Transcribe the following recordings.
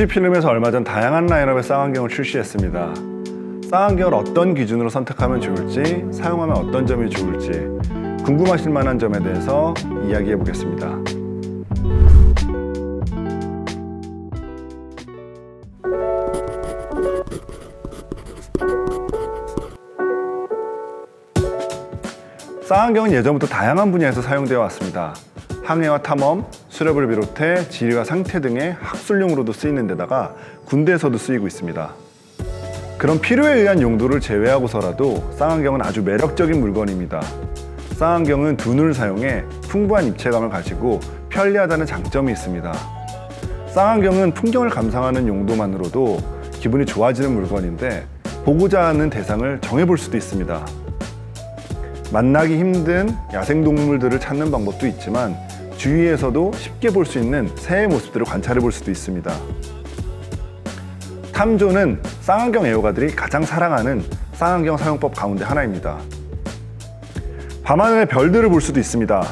富士필름에서 얼마 전 다양한 라인업의 쌍안경을 출시했습니다. 쌍안경을 어떤 기준으로 선택하면 좋을지, 사용하면 어떤 점이 좋을지 궁금하실 만한 점에 대해서 이야기해 보겠습니다. 쌍안경은 예전부터 다양한 분야에서 사용되어 왔습니다. 항해와 탐험, 수렵을 비롯해 지리와 상태 등의 학술용으로도 쓰이는 데다가 군대에서도 쓰이고 있습니다. 그런 필요에 의한 용도를 제외하고서라도 쌍안경은 아주 매력적인 물건입니다. 쌍안경은 두 눈을 사용해 풍부한 입체감을 가지고 편리하다는 장점이 있습니다. 쌍안경은 풍경을 감상하는 용도만으로도 기분이 좋아지는 물건인데 보고자 하는 대상을 정해볼 수도 있습니다. 만나기 힘든 야생동물들을 찾는 방법도 있지만 주위에서도 쉽게 볼 수 있는 새의 모습들을 관찰해 볼 수도 있습니다. 탐조는 쌍안경 애호가들이 가장 사랑하는 쌍안경 사용법 가운데 하나입니다. 밤하늘의 별들을 볼 수도 있습니다.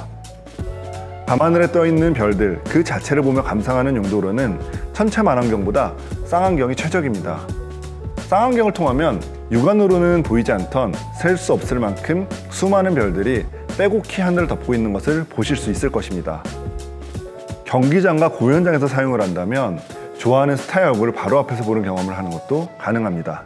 밤하늘에 떠 있는 별들 그 자체를 보며 감상하는 용도로는 천체 만안경보다 쌍안경이 최적입니다. 쌍안경을 통하면 육안으로는 보이지 않던 셀 수 없을 만큼 수많은 별들이 빼곡히 하늘을 덮고 있는 것을 보실 수 있을 것입니다. 경기장과 공연장에서 사용을 한다면 좋아하는 스타의 얼굴을 바로 앞에서 보는 경험을 하는 것도 가능합니다.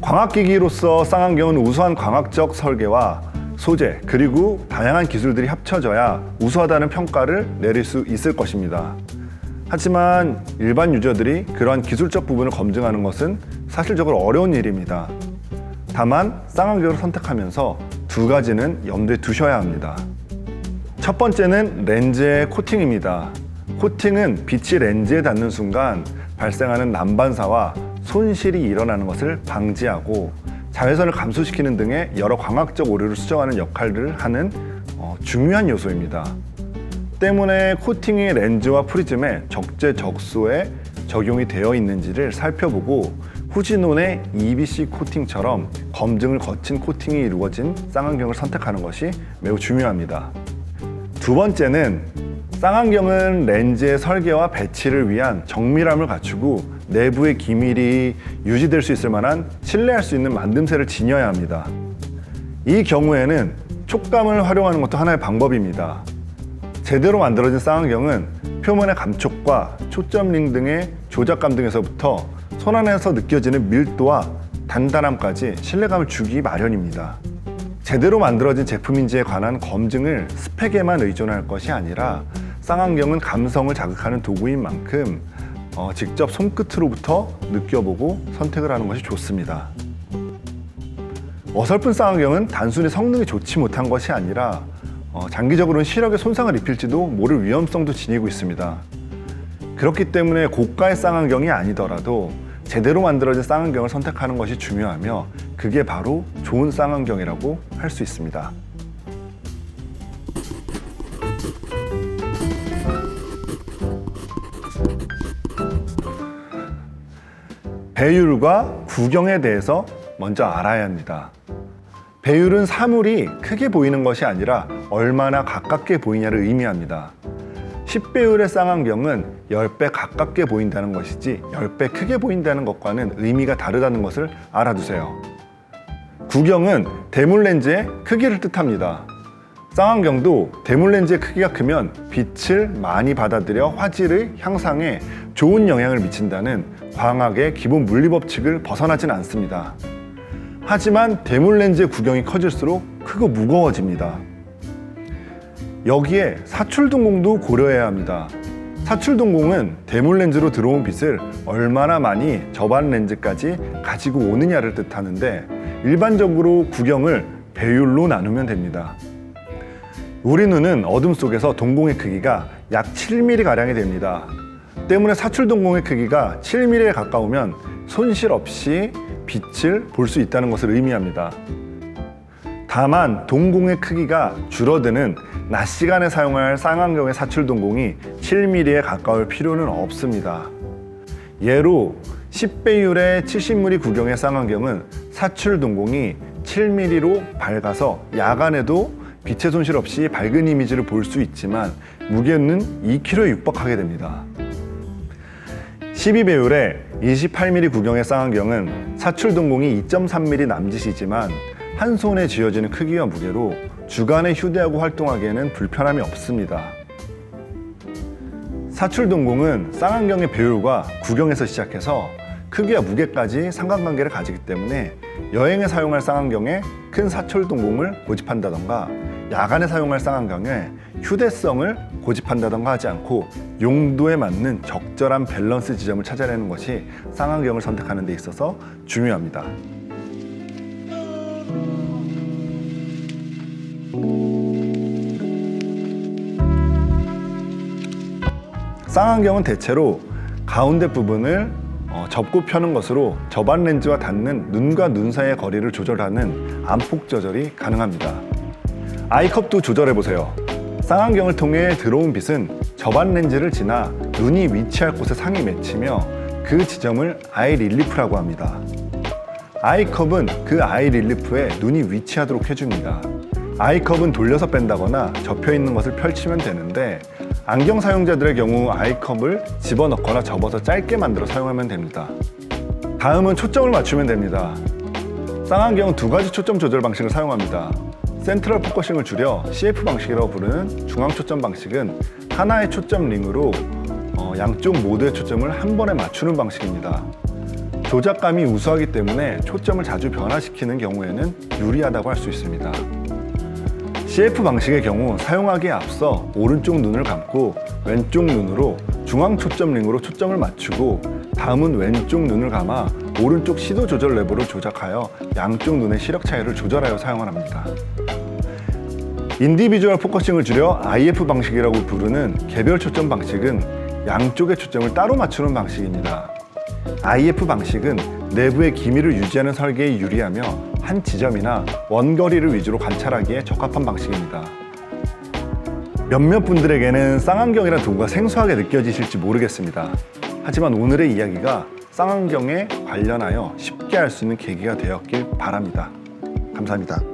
광학기기로서 쌍안경은 우수한 광학적 설계와 소재 그리고 다양한 기술들이 합쳐져야 우수하다는 평가를 내릴 수 있을 것입니다. 하지만 일반 유저들이 그러한 기술적 부분을 검증하는 것은 사실적으로 어려운 일입니다. 다만 쌍안경을 선택하면서 두 가지는 염두에 두셔야 합니다. 첫 번째는 렌즈의 코팅입니다. 코팅은 빛이 렌즈에 닿는 순간 발생하는 난반사와 손실이 일어나는 것을 방지하고 자외선을 감소시키는 등의 여러 광학적 오류를 수정하는 역할을 하는 어, 중요한 요소입니다. 때문에 코팅이 렌즈와 프리즘에 적재적소에 적용이 되어 있는지를 살펴보고 후지논의 EBC 코팅처럼 검증을 거친 코팅이 이루어진 쌍안경을 선택하는 것이 매우 중요합니다. 두 번째는 쌍안경은 렌즈의 설계와 배치를 위한 정밀함을 갖추고 내부의 기밀이 유지될 수 있을 만한 신뢰할 수 있는 만듦새를 지녀야 합니다. 이 경우에는 촉감을 활용하는 것도 하나의 방법입니다. 제대로 만들어진 쌍안경은 표면의 감촉과 초점링 등의 조작감 등에서부터 손 안에서 느껴지는 밀도와 단단함까지 신뢰감을 주기 마련입니다. 제대로 만들어진 제품인지에 관한 검증을 스펙에만 의존할 것이 아니라 쌍안경은 감성을 자극하는 도구인 만큼 어, 직접 손끝으로부터 느껴보고 선택을 하는 것이 좋습니다. 어설픈 쌍안경은 단순히 성능이 좋지 못한 것이 아니라 어, 장기적으로는 시력에 손상을 입힐지도 모를 위험성도 지니고 있습니다. 그렇기 때문에 고가의 쌍안경이 아니더라도 제대로 만들어진 쌍안경을 선택하는 것이 중요하며 그게 바로 좋은 쌍안경이라고 할 수 있습니다. 배율과 구경에 대해서 먼저 알아야 합니다. 배율은 사물이 크게 보이는 것이 아니라 얼마나 가깝게 보이냐를 의미합니다. 10배율의 쌍안경은 10배 가깝게 보인다는 것이지 10배 크게 보인다는 것과는 의미가 다르다는 것을 알아두세요. 구경은 대물 렌즈의 크기를 뜻합니다. 쌍안경도 대물 렌즈의 크기가 크면 빛을 많이 받아들여 화질의 향상에 좋은 영향을 미친다는 광학의 기본 물리 법칙을 벗어나진 않습니다. 하지만 대물 렌즈의 구경이 커질수록 크고 무거워집니다. 여기에 사출동공도 고려해야 합니다. 사출동공은 대물 렌즈로 들어온 빛을 얼마나 많이 접안 렌즈까지 가지고 오느냐를 뜻하는데 일반적으로 구경을 배율로 나누면 됩니다. 우리 눈은 어둠 속에서 동공의 크기가 약 7mm 가량이 됩니다. 때문에 사출 동공의 크기가 7mm에 가까우면 손실 없이 빛을 볼 수 있다는 것을 의미합니다. 다만 동공의 크기가 줄어드는 낮 시간에 사용할 쌍안경의 사출 동공이 7mm에 가까울 필요는 없습니다. 예로 10배율의 70mm 구경의 쌍안경은 사출 동공이 7mm로 밝아서 야간에도 빛의 손실 없이 밝은 이미지를 볼 수 있지만 무게는 2kg에 육박하게 됩니다. 12배율의 28mm 구경의 쌍안경은 사출 동공이 2.3mm 남짓이지만 한 손에 쥐어지는 크기와 무게로 주간에 휴대하고 활동하기에는 불편함이 없습니다. 사출 동공은 쌍안경의 배율과 구경에서 시작해서 크기와 무게까지 상관관계를 가지기 때문에 여행에 사용할 쌍안경에 큰 사출 동공을 고집한다던가 야간에 사용할 쌍안경에 휴대성을 고집한다던가 하지 않고 용도에 맞는 적절한 밸런스 지점을 찾아내는 것이 쌍안경을 선택하는 데 있어서 중요합니다. 쌍안경은 대체로 가운데 부분을 어, 접고 펴는 것으로 접안 렌즈와 닿는 눈과 눈 사이의 거리를 조절하는 안폭 조절이 가능합니다. 아이컵도 조절해 보세요. 쌍안경을 통해 들어온 빛은 접안 렌즈를 지나 눈이 위치할 곳에 상이 맺히며 그 지점을 아이 릴리프라고 합니다. 아이컵은 그 아이 릴리프에 눈이 위치하도록 해줍니다. 아이컵은 돌려서 뺀다거나 접혀 있는 것을 펼치면 되는데 안경 사용자들의 경우 아이컵을 집어넣거나 접어서 짧게 만들어 사용하면 됩니다. 다음은 초점을 맞추면 됩니다. 쌍안경은 두 가지 초점 조절 방식을 사용합니다. 센트럴 포커싱을 줄여 CF 방식이라고 부르는 중앙 초점 방식은 하나의 초점 링으로 어, 양쪽 모두의 초점을 한 번에 맞추는 방식입니다. 조작감이 우수하기 때문에 초점을 자주 변화시키는 경우에는 유리하다고 할 수 있습니다. CF 방식의 경우 사용하기에 앞서 오른쪽 눈을 감고 왼쪽 눈으로 중앙 초점 링으로 초점을 맞추고 다음은 왼쪽 눈을 감아 오른쪽 시도 조절 레버를 조작하여 양쪽 눈의 시력 차이를 조절하여 사용을 합니다. 인디비주얼 포커싱을 줄여 IF 방식이라고 부르는 개별 초점 방식은 양쪽의 초점을 따로 맞추는 방식입니다. IF 방식은 내부의 기미를 유지하는 설계에 유리하며 한 지점이나 원거리를 위주로 관찰하기에 적합한 방식입니다. 몇몇 분들에게는 쌍안경이라는 도구가 생소하게 느껴지실지 모르겠습니다. 하지만 오늘의 이야기가 쌍안경에 관련하여 쉽게 알수 있는 계기가 되었길 바랍니다. 감사합니다.